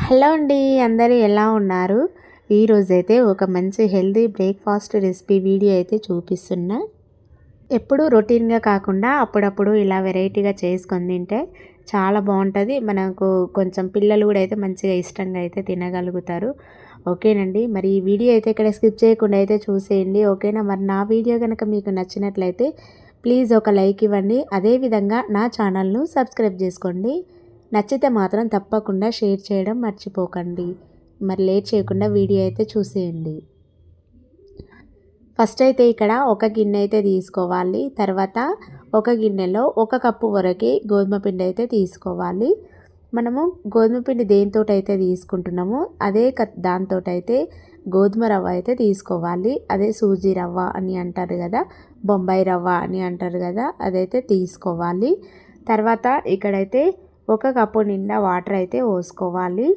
Hello అండి అందరూ ఎలా ఉన్నారు? ఈరోజైతే ఒక మంచి హెల్తీ బ్రేక్ఫాస్ట్ రెసిపీ వీడియో అయితే చూపిస్తున్నా. ఎప్పుడు రొటీన్గా కాకుండా అప్పుడప్పుడు ఇలా వెరైటీగా చేసుకొని తింటే చాలా బాగుంటుంది. మనకు కొంచెం పిల్లలు కూడా అయితే మంచిగా ఇష్టంగా అయితే తినగలుగుతారు. ఓకేనండి మరి ఈ వీడియో అయితే ఇక్కడ స్కిప్ చేయకుండా అయితే చూసేయండి. ఓకేనా మరి నా వీడియో కనుక మీకు నచ్చినట్లయితే ప్లీజ్ ఒక లైక్ ఇవ్వండి. అదేవిధంగా నా ఛానల్ను సబ్స్క్రైబ్ చేసుకోండి. నచ్చితే మాత్రం తప్పకుండా షేర్ చేయడం మర్చిపోకండి. మరి లేట్ చేయకుండా వీడియో అయితే చూసేయండి. ఫస్ట్ అయితే ఇక్కడ ఒక గిన్నె అయితే తీసుకోవాలి. తర్వాత ఒక గిన్నెలో ఒక కప్పు వరకు గోధుమ పిండి అయితే తీసుకోవాలి. మనము గోధుమ పిండి దేనితో అయితే తీసుకుంటున్నామో అదే దాంతో అయితే గోధుమ రవ్వ అయితే తీసుకోవాలి. అదే సూజీ రవ్వ అని అంటారు కదా బొంబాయి రవ్వ అని అంటారు కదా అదైతే తీసుకోవాలి. తర్వాత ఇక్కడైతే ఒక కప్పు నిండా వాటర్ అయితే పోసుకోవాలి.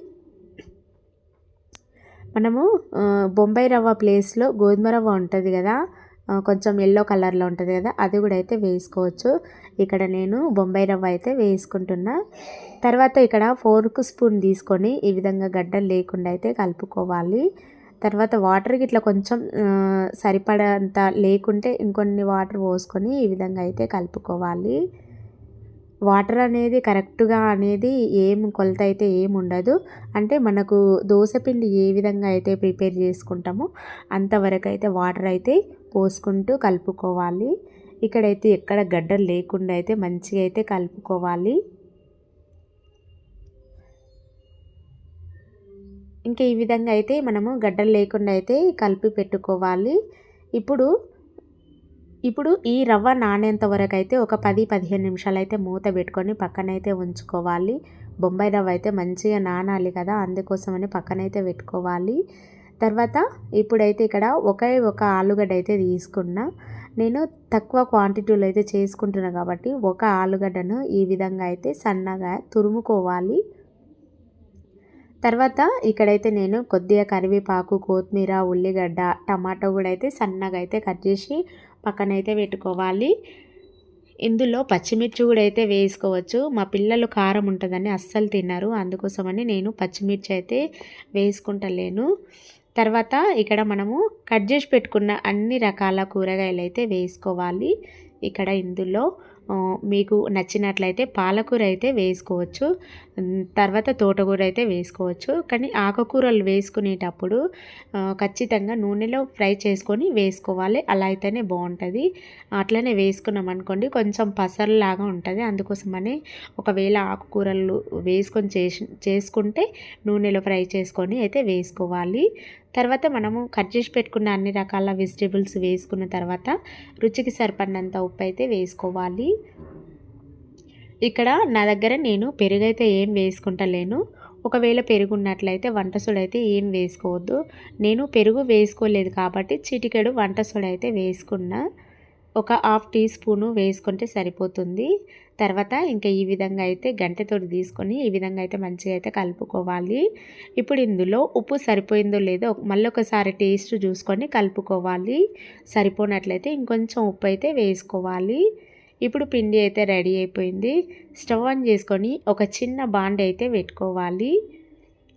మనము బొంబాయి రవ్వ ప్లేస్లో గోధుమ రవ్వ ఉంటుంది కదా కొంచెం ఎల్లో కలర్లో ఉంటుంది కదా అది కూడా అయితే వేసుకోవచ్చు. ఇక్కడ నేను బొంబాయి రవ్వ అయితే వేసుకుంటున్నా. తర్వాత ఇక్కడ ఫోర్క్ స్పూన్ తీసుకొని ఈ విధంగా గడ్డలు లేకుండా అయితే కలుపుకోవాలి. తర్వాత వాటర్కి ఇట్లా కొంచెం సరిపడంత లేకుంటే ఇంకొన్ని వాటర్ పోసుకొని ఈ విధంగా అయితే కలుపుకోవాలి. వాటర్ అనేది కరెక్ట్గా అనేది ఏం కొలత అయితే ఏం ఉండదు. అంటే మనకు దోశపిండి ఏ విధంగా అయితే ప్రిపేర్ చేసుకుంటామో అంతవరకు అయితే వాటర్ అయితే పోసుకుంటూ కలుపుకోవాలి. ఇక్కడైతే ఎక్కడ గడ్డలు లేకుండా అయితే మంచిగా అయితే కలుపుకోవాలి. ఇంకా ఈ విధంగా అయితే మనము గడ్డలు లేకుండా అయితే కలిపి పెట్టుకోవాలి. ఇప్పుడు ఇప్పుడు ఈ రవ్వ నానేంత వరకు అయితే ఒక పది పదిహేను నిమిషాలు అయితే మూత పెట్టుకొని పక్కనైతే ఉంచుకోవాలి. బొంబాయి రవ్వ అయితే మంచిగా నానాలి కదా అందుకోసమని పక్కనైతే పెట్టుకోవాలి. తర్వాత ఇప్పుడైతే ఇక్కడ ఒకే ఒక ఆలుగడ్డ అయితే తీసుకున్నా. నేను తక్కువ క్వాంటిటీలో అయితే చేసుకుంటున్నా కాబట్టి ఒక ఆలుగడ్డను ఈ విధంగా అయితే సన్నగా తురుముకోవాలి. తర్వాత ఇక్కడైతే నేను కొద్దిగా కరివేపాకు కొత్తిమీర ఉల్లిగడ్డ టమాటో కూడా అయితే సన్నగా అయితే కట్ చేసి పక్కనైతే పెట్టుకోవాలి. ఇందులో పచ్చిమిర్చి కూడా అయితే వేసుకోవచ్చు. మా పిల్లలు కారం ఉంటుందని అస్సలు తిన్నారు అందుకోసమని నేను పచ్చిమిర్చి అయితే వేసుకుంటలేను. తర్వాత ఇక్కడ మనము కట్ చేసి పెట్టుకున్న అన్ని రకాల కూరగాయలు అయితే వేసుకోవాలి. ఇక్కడ ఇందులో మీకు నచ్చినట్లయితే పాలకూర అయితే వేసుకోవచ్చు. తర్వాత తోటకూర అయితే వేసుకోవచ్చు. కానీ ఆకుకూరలు వేసుకునేటప్పుడు ఖచ్చితంగా నూనెలో ఫ్రై చేసుకొని వేసుకోవాలి. అలా అయితేనే బాగుంటుంది. అట్లనే వేసుకున్నాం అనుకోండి కొంచెం పసరలాగా ఉంటుంది. అందుకోసమని ఒకవేళ ఆకుకూరలు వేసుకొని చేసి చేసుకుంటే నూనెలో ఫ్రై చేసుకొని అయితే వేసుకోవాలి. తర్వాత మనము కట్ చేసి పెట్టుకున్న అన్ని రకాల వెజిటేబుల్స్ వేసుకున్న తర్వాత రుచికి సరిపడినంత ఉప్పు అయితే వేసుకోవాలి. ఇక్కడ నా దగ్గర నేను పెరుగు అయితే ఏం వేసుకుంటలేను. ఒకవేళ పెరుగున్నట్లయితే వంట సోడ అయితే ఏం వేసుకోవద్దు. నేను పెరుగు వేసుకోలేదు కాబట్టి చిటికెడు వంట సోడ అయితే వేసుకున్నా. ఒక హాఫ్ టీ స్పూను వేసుకుంటే సరిపోతుంది. తర్వాత ఇంకా ఈ విధంగా అయితే గంటతో తీసుకొని ఈ విధంగా అయితే మంచిగా అయితే కలుపుకోవాలి. ఇప్పుడు ఇందులో ఉప్పు సరిపోయిందో లేదో మళ్ళీ ఒకసారి టేస్ట్ చూసుకొని కలుపుకోవాలి. సరిపోనట్లయితే ఇంకొంచెం ఉప్పు అయితే వేసుకోవాలి. ఇప్పుడు పిండి అయితే రెడీ అయిపోయింది. స్టవ్ ఆన్ చేసుకొని ఒక చిన్న బాండ్ అయితే పెట్టుకోవాలి.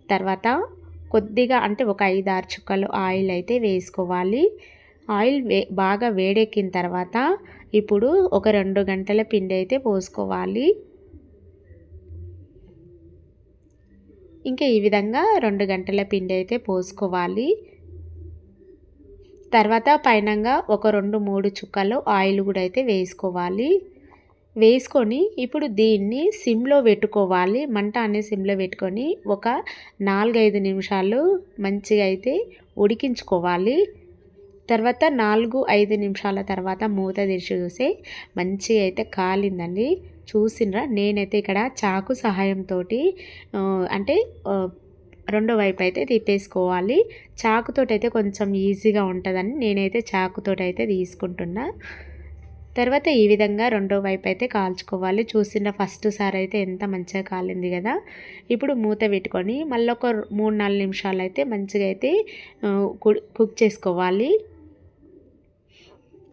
తర్వాత కొద్దిగా అంటే ఒక ఐదు ఆరు చుక్కలు ఆయిల్ అయితే వేసుకోవాలి. ఆయిల్ వే బాగా వేడెక్కిన తర్వాత ఇప్పుడు ఒక రెండు గంటల పిండి అయితే పోసుకోవాలి. ఇంకా ఈ విధంగా రెండు గంటల పిండి అయితే పోసుకోవాలి. తర్వాత పైనంగా ఒక రెండు మూడు చుక్కలు ఆయిల్ కూడా అయితే వేసుకోవాలి. వేసుకొని ఇప్పుడు దీన్ని సిమ్లో పెట్టుకోవాలి. మంట అనే సిమ్లో పెట్టుకొని ఒక నాలుగైదు నిమిషాలు మంచిగా అయితే ఉడికించుకోవాలి. తర్వాత నాలుగు ఐదు నిమిషాల తర్వాత మూత తెరిచి చూసే మంచిగా అయితే కాలిందండి. చూసినరా? నేనైతే ఇక్కడ చాకు సహాయంతో అంటే రెండో వైపు అయితే తిప్పేసుకోవాలి. చాకుతోటైతే అయితే కొంచెం ఈజీగా ఉంటుందని నేనైతే చాకుతోటైతే అయితే తీసుకుంటున్నా. తర్వాత ఈ విధంగా రెండో వైపు అయితే కాల్చుకోవాలి. చూసిన ఫస్ట్ సారి అయితే ఎంత మంచిగా కాలింది కదా. ఇప్పుడు మూత పెట్టుకొని మళ్ళీ ఒక మూడు నాలుగు నిమిషాలు అయితే మంచిగా అయితే కుక్ చేసుకోవాలి.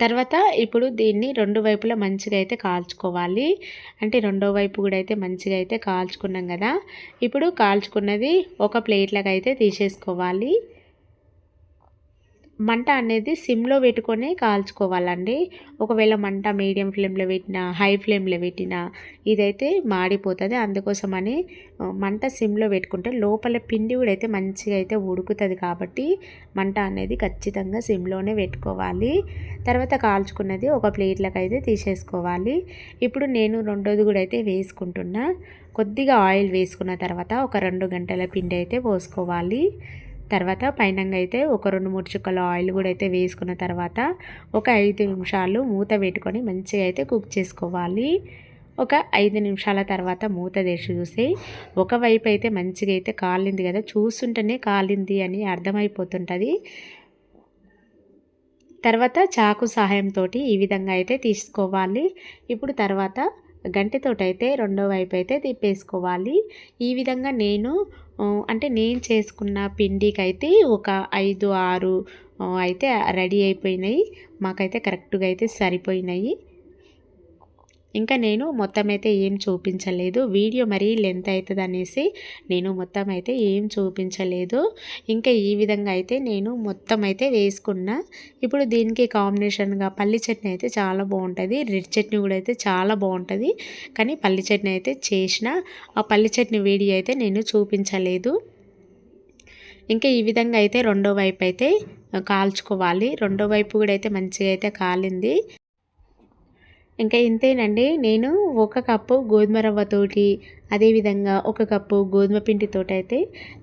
తర్వాత ఇప్పుడు దీన్ని రెండు వైపులా మంచిగా అయితే కాల్చుకోవాలి. అంటే రెండో వైపు కూడా అయితే మంచిగా అయితే కాల్చుకున్నాం కదా. ఇప్పుడు కాల్చుకున్నది ఒక ప్లేట్లకు అయితే తీసేసుకోవాలి. మంట అనేది సిమ్లో పెట్టుకొని కాల్చుకోవాలండి. ఒకవేళ మంట మీడియం ఫ్లేమ్లో పెట్టినా హై ఫ్లేమ్లో పెట్టినా ఇదైతే మాడిపోతుంది. అందుకోసమని మంట సిమ్లో పెట్టుకుంటే లోపల పిండి కూడా అయితే మంచిగా అయితే ఉడుకుతుంది కాబట్టి మంట అనేది ఖచ్చితంగా సిమ్లోనే పెట్టుకోవాలి. తర్వాత కాల్చుకున్నది ఒక ప్లేట్లకు అయితే తీసేసుకోవాలి. ఇప్పుడు నేను రెండోది కూడా అయితే వేసుకుంటున్నా. కొద్దిగా ఆయిల్ వేసుకున్న తర్వాత ఒక రెండు గంటల పిండి అయితే పోసుకోవాలి. తర్వాత పైనంగా అయితే ఒక రెండు మూడు చుక్కల ఆయిల్ కూడా అయితే వేసుకున్న తర్వాత ఒక ఐదు నిమిషాలు మూత పెట్టుకొని మంచిగా అయితే కుక్ చేసుకోవాలి. ఒక ఐదు నిమిషాల తర్వాత మూత తెరిచి చూసి ఒకవైపు అయితే మంచిగా అయితే కాలింది కదా చూస్తుంటేనే కాలింది అని అర్థమైపోతుంటుంది. తర్వాత చాకు సహాయంతో ఈ విధంగా అయితే తీసుకోవాలి. ఇప్పుడు తర్వాత గంటెతోటైతే రెండో వైపు అయితే తిప్పేసుకోవాలి. ఈ విధంగా నేను అంటే నేను చేసుకున్న పిండికి అయితే ఒక ఐదు ఆరు అయితే రెడీ అయిపోయినాయి. మాకైతే కరెక్ట్గా అయితే సరిపోయినాయి. ఇంకా నేను మొత్తం అయితే ఏం చూపించలేదు. వీడియో మరీ లెంత్ అవుతుంది అనేసి నేను మొత్తం అయితే ఏం చూపించలేదు. ఇంకా ఈ విధంగా అయితే నేను మొత్తం అయితే వేసుకున్నా. ఇప్పుడు దీనికి కాంబినేషన్గా పల్లి చట్నీ అయితే చాలా బాగుంటుంది. రెడ్ చట్నీ కూడా అయితే చాలా బాగుంటుంది. కానీ పల్లి చట్నీ అయితే చేసిన ఆ పల్లి చట్నీ వీడియో అయితే నేను చూపించలేదు. ఇంకా ఈ విధంగా అయితే రెండో వైపు అయితే కాల్చుకోవాలి. రెండో వైపు కూడా అయితే మంచిగా అయితే కాలింది. ఇంకా ఇంతేనండి. నేను ఒక కప్పు గోధుమ రవ్వతోటి అదేవిధంగా ఒక కప్పు గోధుమ పిండితో అయితే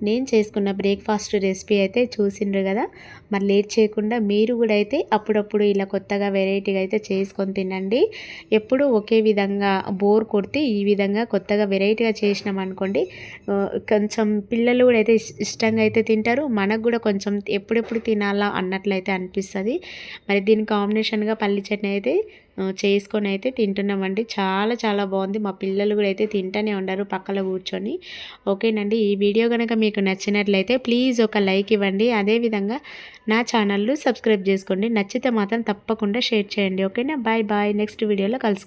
నేను చేసుకున్న బ్రేక్ఫాస్ట్ రెసిపీ అయితే చూసిండ్రు కదా. మరి లేట్ చేయకుండా మీరు కూడా అయితే అప్పుడప్పుడు ఇలా కొత్తగా వెరైటీగా అయితే చేసుకొని తినండి. ఎప్పుడు ఒకే విధంగా బోర్ కొడితే ఈ విధంగా కొత్తగా వెరైటీగా చేసినాం అనుకోండి కొంచెం పిల్లలు కూడా అయితే ఇష్టంగా అయితే తింటారు. మనకు కూడా కొంచెం ఎప్పుడెప్పుడు తినాలా అన్నట్లయితే అనిపిస్తుంది. మరి దీని కాంబినేషన్గా పల్లి చట్నీ అయితే చేసుకొని అయితే తింటున్నామండి. చాలా చాలా బాగుంది. మా పిల్లలు కూడా అయితే తింటూనే అందరూ పక్కన కూర్చొని. ఓకేనండి ఈ వీడియో కనుక మీకు నచ్చినట్లయితే ప్లీజ్ ఒక లైక్ ఇవ్వండి. అదేవిధంగా నా ఛానల్ను సబ్స్క్రైబ్ చేసుకోండి. నచ్చితే మాత్రం తప్పకుండా షేర్ చేయండి. ఓకేనా? Bye bye. నెక్స్ట్ వీడియోలో కలుసు